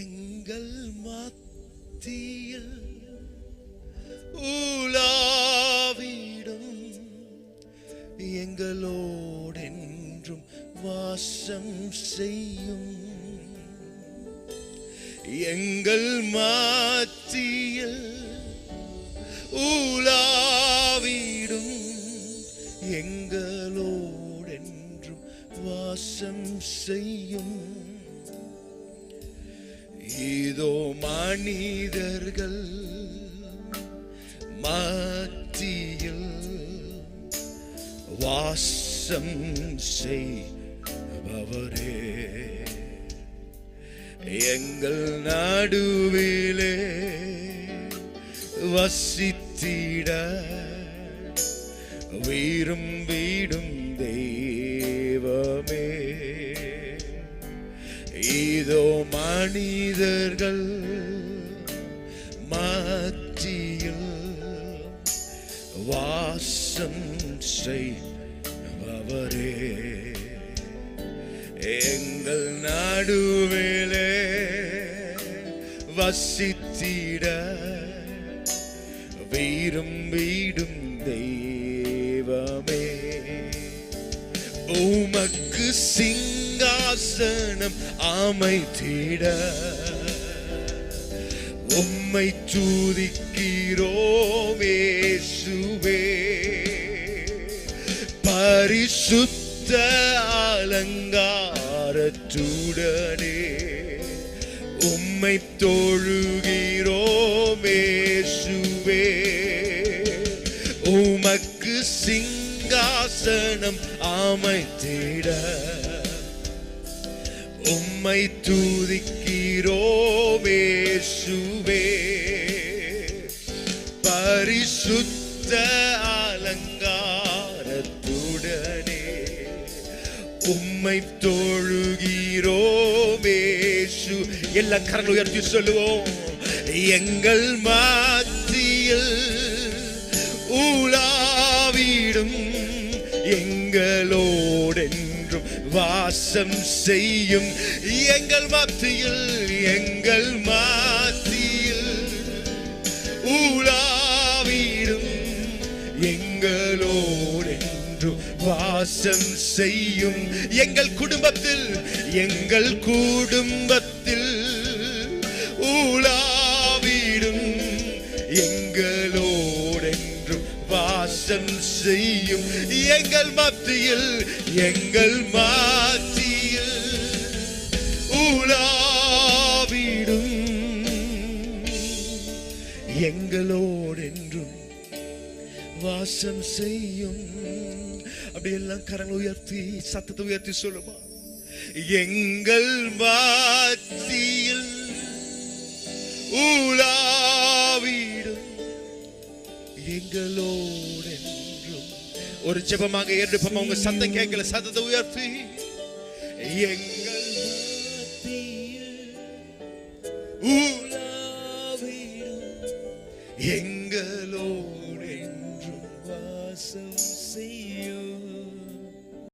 எங்கள் மத்தியில் உலாவிடும் எங்களோடென்றும் வாசம் செய்யும். எங்கள் மத்தியில் உலாவிடும் எங்களோடென்றும் வாசம் செய்யும். இதோ மனிதர்கள் மத்தியில் வாசம் செய்பவரே. எங்கள் நடுவிலே வசித்திட வீரும் வீடும் தெய்வமே. இதோ மனிதர்கள் மத்தியில் வாசம் செய்பவரே. எங்கள் நடுவிலே வசித்திட வீரும் வீடும் தெய்வமே. உமக்கு சிங்காசனம் அமைத்திட உம்மை துதிக்கிறோமேசுவே பரிசுத்த அலங்காரத்துடனே உம்மை தொழுகிறோமேசுவே உமக்கு சிங்காசனம் அமைத்திட உம்மை துதிக்கிறோமேசுவே பரிசுத்த அலங்காரத்துடனே உம்மை தொழுகிறோமேசு எல்லா கரங்கள் உயர்த்தி சொல்லுவோம். எங்கள் மாத்தியில் ஊலாவிடும் எங்களோடென்றும் வாசம் செய்யும் எங்கள் மத்தியில் எங்கள் மத்தியில். உலாவிடும் எங்களோடென்றும் வாசம் செய்யும் எங்கள் குடும்பத்தில் எங்கள் குடும்பத்தில். வாசம் செய்யும் எங்கள் மத்தியில் எங்கள் மாத்தியில் உலாவிடும் எங்களோடென்றும் வாசம் செய்யும். அப்படியெல்லாம் கரங்கள் உயர்த்தி சத்தத்தை உயர்த்தி சொல்லுமா? எங்கள் மாத்தியில் உலாவிடும் எங்களோடு என்றும் ஒரு ஜெபமாக ஏற்போம் உங்க சத்தம் கேட்கல. சத்தத்தை உயர்த்தி. எங்கள் எங்களோடு என்றும் வாசம் செய்ய